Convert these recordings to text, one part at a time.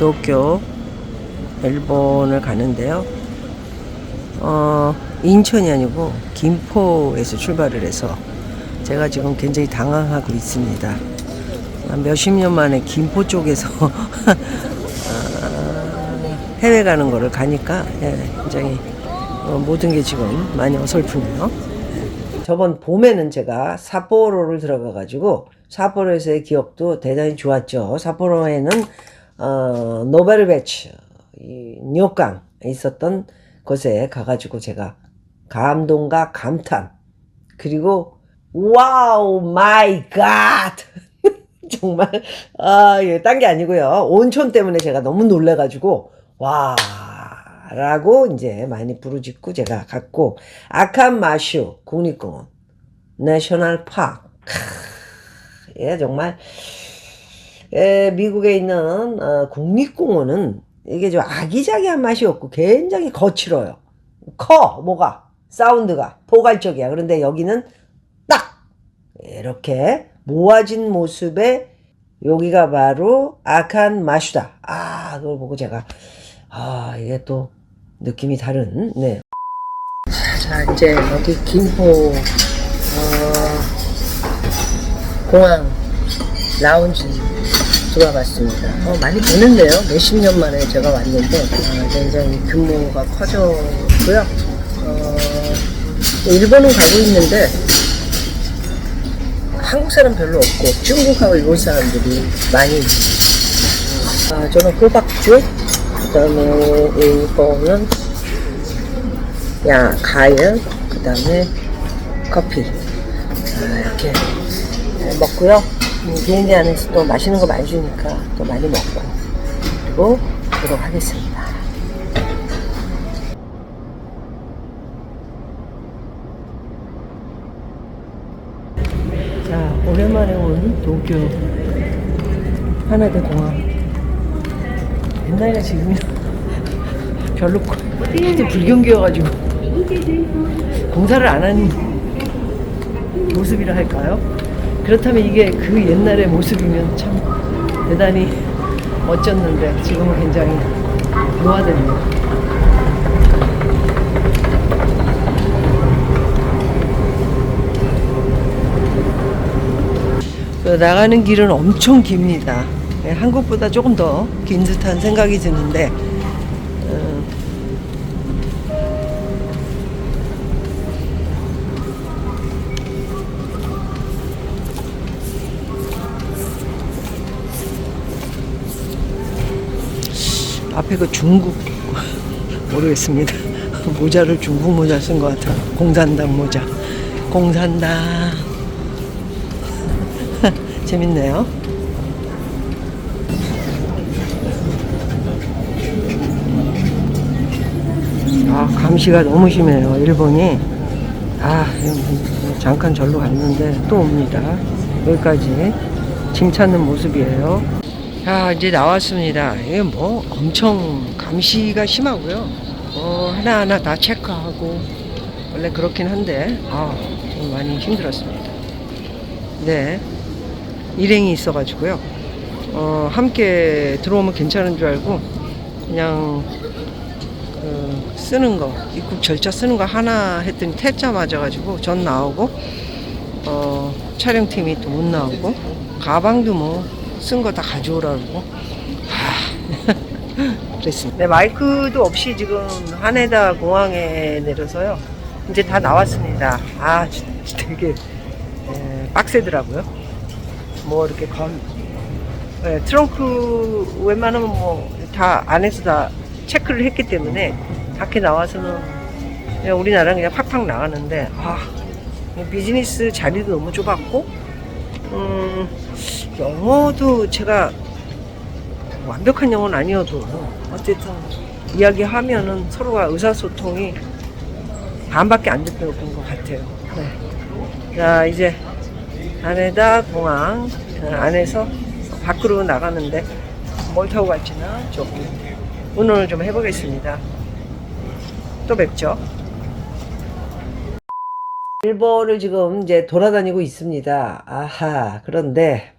도쿄 일본을 가는데요. 어, 인천이 아니고 김포에서 출발을 해서 제가 지금 굉장히 당황하고 있습니다. 한 몇십 년 만에 김포 쪽에서 아, 해외 가는 거를 가니까 예, 굉장히 어, 모든 게 지금 많이 어설프네요. 저번 봄에는 제가 삿포로를 들어가 가지고 삿포로에서의 기억도 대단히 좋았죠. 삿포로에는 어, 노베르 베츠 이 뉴욕강 있었던 곳에 가가지고 제가 감동과 감탄 그리고 와우 마이 갓! 정말 아딴게 아니고요. 온천 때문에 제가 너무 놀래가지고 와 라고 이제 많이 부르짖고 제가 갔고 아칸 마슈 국립공원 내셔널 파크 예 정말 예, 미국에 있는 어, 국립공원은 이게 좀 아기자기한 맛이 없고 굉장히 거칠어요. 커 뭐가 사운드가 포괄적이야. 그런데 여기는 딱 이렇게 모아진 모습의 여기가 바로 아칸 마슈다. 아 그걸 보고 제가 아 이게 또 느낌이 다른 네. 자 이제 여기 김포 어, 공항 라운지 들어와봤습니다. 어, 많이 보는데요. 몇십 년 만에 제가 왔는데 어, 굉장히 규모가 커졌고요. 어, 일본은 가고 있는데 한국 사람 별로 없고 중국하고 일본 사람들이 많이 있습니다. 아, 저는 호박죽, 그 다음에 이거는 야 과일, 그 다음에 커피 아, 이렇게 먹고요. 음, 비행기 안에서 또 맛있는 거 많이 주니까 또 많이 먹고 그리고 가도록 하겠습니다. 자, 오랜만에 온 도쿄 하나대 공항. 옛날에 지금이야 별로 이게 불경기여가지고 공사를 안한 모습이라 할까요? 그렇다면 이게 그 옛날의 모습이면 참 대단히 멋졌는데 지금은 굉장히 노화됐네요. 그 나가는 길은 엄청 깁니다. 예, 한국보다 조금 더 긴 듯한 생각이 드는데 앞에 그 중국 모르겠습니다. 모자를 중국 모자 쓴 것 같아요. 공산당 모자. 공산당. 재밌네요. 아, 감시가 너무 심해요. 일본이. 아, 잠깐 절로 갔는데 또 옵니다. 여기까지 짐 찾는 모습이에요. 자, 이제 나왔습니다. 이게 뭐 엄청 감시가 심하고요. 어, 하나하나 다 체크하고 원래 그렇긴 한데 아, 좀 많이 힘들었습니다. 네. 일행이 있어가지고요. 어, 함께 들어오면 괜찮은 줄 알고 그냥 그 쓰는 거 입국 절차 쓰는 거 하나 했더니 퇴짜 맞아가지고 전 나오고 어, 촬영팀이 또 못 나오고 가방도 뭐 쓴 거 다 가져오라고 하, 그랬습니다. 네, 마이크도 없이 지금 하네다 공항에 내려서요. 이제 다 나왔습니다. 아, 진짜 되게 에, 빡세더라고요. 뭐 이렇게 건 네, 트렁크 웬만하면 뭐 다 안에서 다 체크를 했기 때문에 밖에 나와서는 그냥 우리나라는 그냥 팍팍 나가는데 아 비즈니스 자리도 너무 좁았고 음, 영어도 제가 완벽한 영어는 아니어도 어쨌든 이야기하면은 서로가 의사소통이 반밖에 안 됐던 것 같아요. 네. 자 이제 안에다 공항 어, 안에서 밖으로 나가는데 뭘 타고 갈지는 조금 운운을 좀 해보겠습니다. 또 뵙죠. 일본을 지금 이제 돌아다니고 있습니다. 아하, 그런데,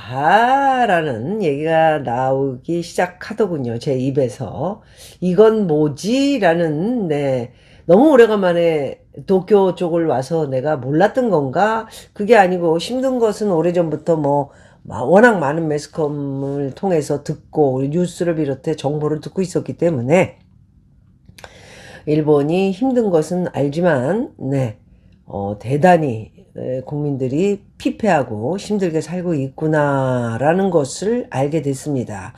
아하하라는 얘기가 나오기 시작하더군요. 제 입에서. 이건 뭐지? 라는, 네. 너무 오래간만에 도쿄 쪽을 와서 내가 몰랐던 건가? 그게 아니고 힘든 것은 오래전부터 뭐, 마- 워낙 많은 매스컴을 통해서 듣고, 뉴스를 비롯해 정보를 듣고 있었기 때문에, 일본이 힘든 것은 알지만, 네, 어, 대단히 에, 국민들이 피폐하고 힘들게 살고 있구나라는 것을 알게 됐습니다.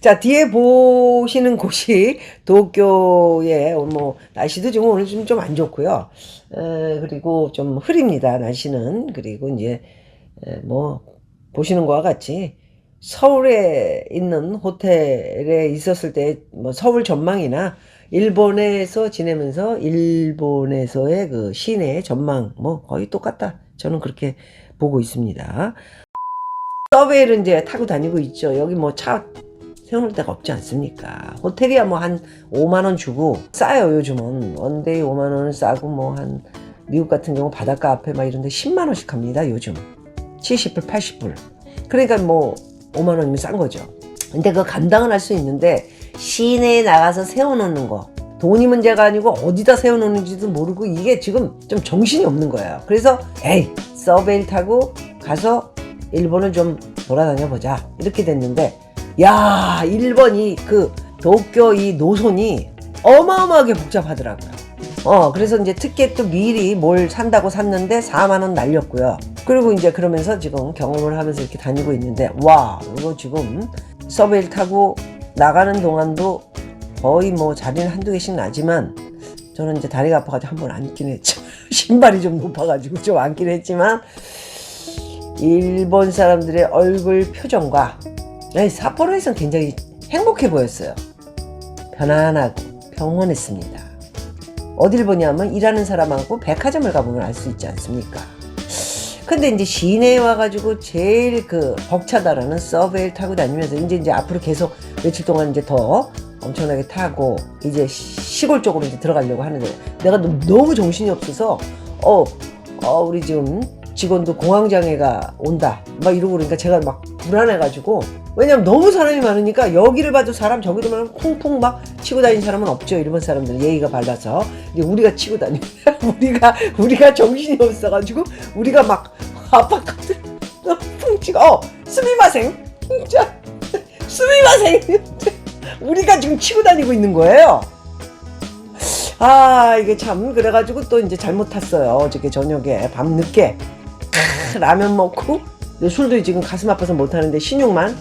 자, 뒤에 보시는 곳이 도쿄의 뭐 날씨도 지금 오늘 좀 좀 안 좋고요. 에, 그리고 좀 흐립니다. 날씨는 그리고 이제 에, 뭐 보시는 것과 같이 서울에 있는 호텔에 있었을 때 뭐 서울 전망이나 일본에서 지내면서 일본에서의 그 시내 전망 뭐 거의 똑같다. 저는 그렇게 보고 있습니다. 서베이를 이제 타고 다니고 있죠. 여기 뭐 차 세워놓을 데가 없지 않습니까? 호텔이야 뭐 한 5만 원 주고 싸요 요즘은 원데이 5만 원은 싸고 뭐 한 미국 같은 경우 바닷가 앞에 막 이런 데 10만 원씩 합니다 요즘 70불 80불 그러니까 뭐 5만 원이면 싼 거죠. 근데 그거 감당은 할 수 있는데 시내에 나가서 세워놓는 거 돈이 문제가 아니고 어디다 세워놓는지도 모르고 이게 지금 좀 정신이 없는 거예요. 그래서 에이 서베일 타고 가서 일본을 좀 돌아다녀 보자 이렇게 됐는데 야 일본이 그 도쿄 이 노선이 어마어마하게 복잡하더라고요. 어 그래서 이제 티켓도 미리 뭘 산다고 샀는데 4만 원 날렸고요. 그리고 이제 그러면서 지금 경험을 하면서 이렇게 다니고 있는데 와 이거 지금 서베일 타고 나가는 동안도 거의 뭐 자리는 한두 개씩 나지만 저는 이제 다리가 아파가지고 한 번 앉긴 했죠. 신발이 좀 높아가지고 좀 앉긴 했지만 일본 사람들의 얼굴 표정과 삿포로에서는 굉장히 행복해 보였어요. 편안하고 평온했습니다. 어딜 보냐면 일하는 사람하고 백화점을 가보면 알 수 있지 않습니까? 근데 이제 시내에 와가지고 제일 그 벅차다라는 서베이를 타고 다니면서 이제 이제 앞으로 계속 며칠 동안 이제 더 엄청나게 타고 이제 시- 시골 쪽으로 이제 들어가려고 하는데 내가 너무, 정신이 없어서 어, 어 우리 지금 직원도 공황장애가 온다. 막 이러고 그러니까 제가 막 불안해가지고 왜냐면 너무 사람이 많으니까 여기를 봐도 사람 저기를 봐도 쿵쿵 막 치고 다니는 사람은 없죠. 일본 사람들은 예의가 발라서. 근데 우리가 치고 다니 우리가 우리가 정신이 없어가지고 우리가 막 아빠카드 쿵치고 어 스미마생. 진짜 스미마생 우리가 지금 치고 다니고 있는 거예요. 아 이게 참 그래가지고 또 이제 잘못 탔어요 어저께 저녁에 밤 늦게 라면 먹고 술도 지금 가슴 아파서 못 하는데 신용만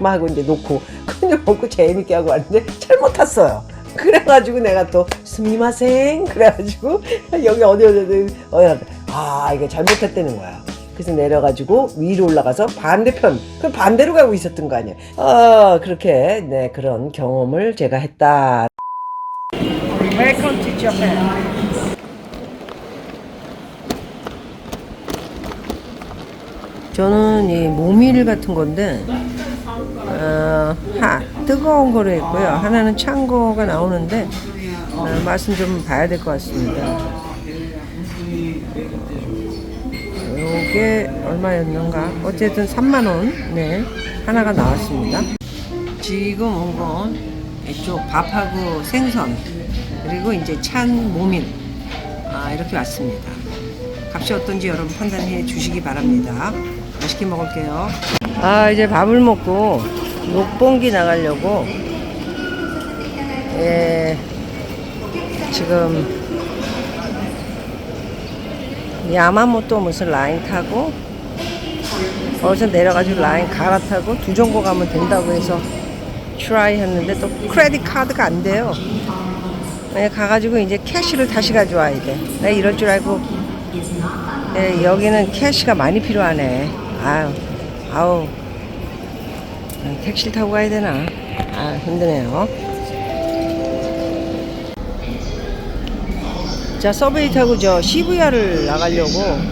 막 하고 이제 놓고 그냥 먹고 재밌게 하고 왔는데 잘못 탔어요. 그래가지고 내가 또 스미마생 그래가지고 여기 어디 어디 어디 아 이게 잘못했다는 거야. 그래서 내려가지고 위로 올라가서 반대편 그 반대로 가고 있었던 거 아니야. 아 그렇게 네 그런 경험을 제가 했다. Welcome to Japan. 저는 이 모밀 같은 건데 어, 하, 뜨거운 거로 했고요. 하나는 찬 거가 나오는데 어, 맛은 좀 봐야 될 것 같습니다. 이게 얼마였는가? 어쨌든 3만 원. 네. 하나가 나왔습니다. 지금 온 건 이쪽 밥하고 생선 그리고 이제 찬 모밀 아, 이렇게 왔습니다. 값이 어떤지 여러분 판단해 주시기 바랍니다. 맛있게 먹을게요. 아 이제 밥을 먹고 녹봉기 나가려고 예, 지금 야마모토 무슨 라인 타고 거기서 내려가지고 라인 갈아타고 두 정거 가면 된다고 해서 트라이 했는데 또 크레딧 카드가 안 돼요. 네, 가가지고 이제 캐시를 다시 가져와야 돼. 내가 이럴 줄 알고 네, 여기는 캐시가 많이 필요하네. 아유, 아우, 음, 택시를 타고 가야 되나? 아, 힘드네요. 자, 서베이 타고 저 시부야를 나가려고,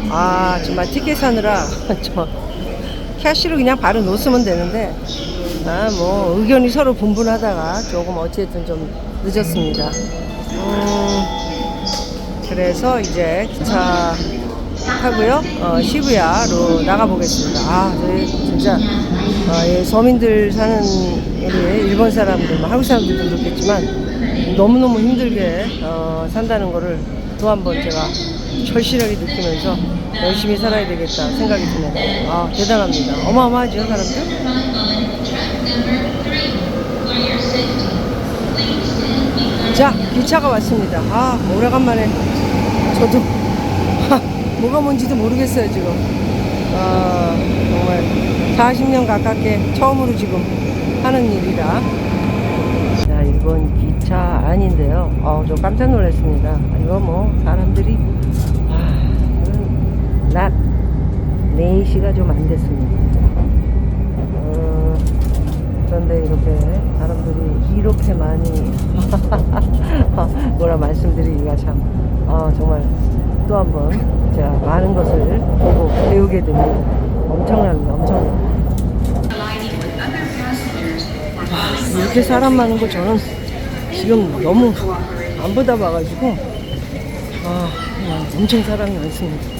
아, 정말 티켓 사느라, 저, 캐시를 그냥 바로 놓으면 되는데, 아, 뭐, 의견이 서로 분분하다가 조금 어찌됐든 좀 늦었습니다. 음, 그래서 이제 기차 하고요. 어, 시부야로 나가보겠습니다. 아, 저희 진짜 어, 이 서민들 사는 우리 일본 사람들, 뭐 한국 사람들도 그렇겠지만 너무너무 힘들게 어, 산다는 거를 또 한 번 제가 절실하게 느끼면서 열심히 살아야 되겠다 생각이 듭니다. 아, 대단합니다. 어마어마하죠, 사람들? 자, 기차가 왔습니다. 아, 오래간만에 저도 하, 뭐가 뭔지도 모르겠어요, 지금. 아, 정말 40년 가깝게 처음으로 지금 하는 일이라. 자, 이번 기차 안인데요. 아, 저 깜짝 놀랐습니다. 이거 뭐, 사람들이, 아, 이건 낮 4시가 좀 안 됐습니다. 어, 그런데 이렇게 사람들이 이렇게 많이 뭐라 말씀드리기가 참 아, 정말 또 한 번 제가 많은 것을 보고 배우게 됩니다. 엄청납니다. 엄청납니다. 아, 이렇게 사람 많은 거 저는 지금 너무 안 보다 봐가지고 아, 엄청 사람이 많습니다.